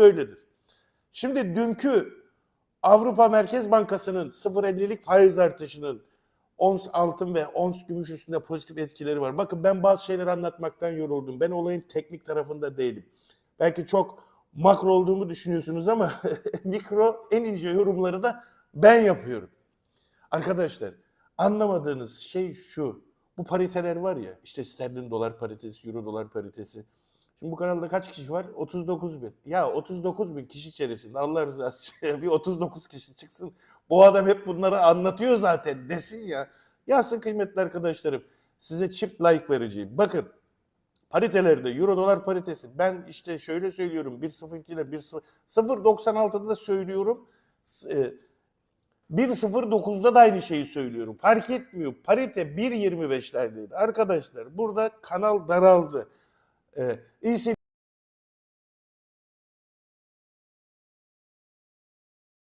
böyledir. Şimdi dünkü Avrupa Merkez Bankası'nın 0.50'lik faiz artışının ons altın ve ons gümüş üstünde pozitif etkileri var. Bakın ben bazı şeyleri anlatmaktan yoruldum. Ben olayın teknik tarafında değilim. Belki çok makro olduğumu düşünüyorsunuz ama mikro en ince yorumları da ben yapıyorum. Arkadaşlar anlamadığınız şey şu. Bu pariteler var ya işte sterlin dolar paritesi, euro dolar paritesi. Şimdi bu kanalda kaç kişi var? 39 bin. Ya 39 bin kişi içerisinde Allah rızası için bir 39 kişi çıksın. Bu adam hep bunları anlatıyor zaten desin ya. Yazsın kıymetli arkadaşlarım. Size çift like vereceğim. Bakın paritelerde euro dolar paritesi ben işte şöyle söylüyorum 1.02 ile 1.0 0.96'da da söylüyorum. E, 1.09'da da aynı şeyi söylüyorum. Fark etmiyor. Parite 1.25'lerdeydi. Arkadaşlar burada kanal daraldı. Ee, iyisi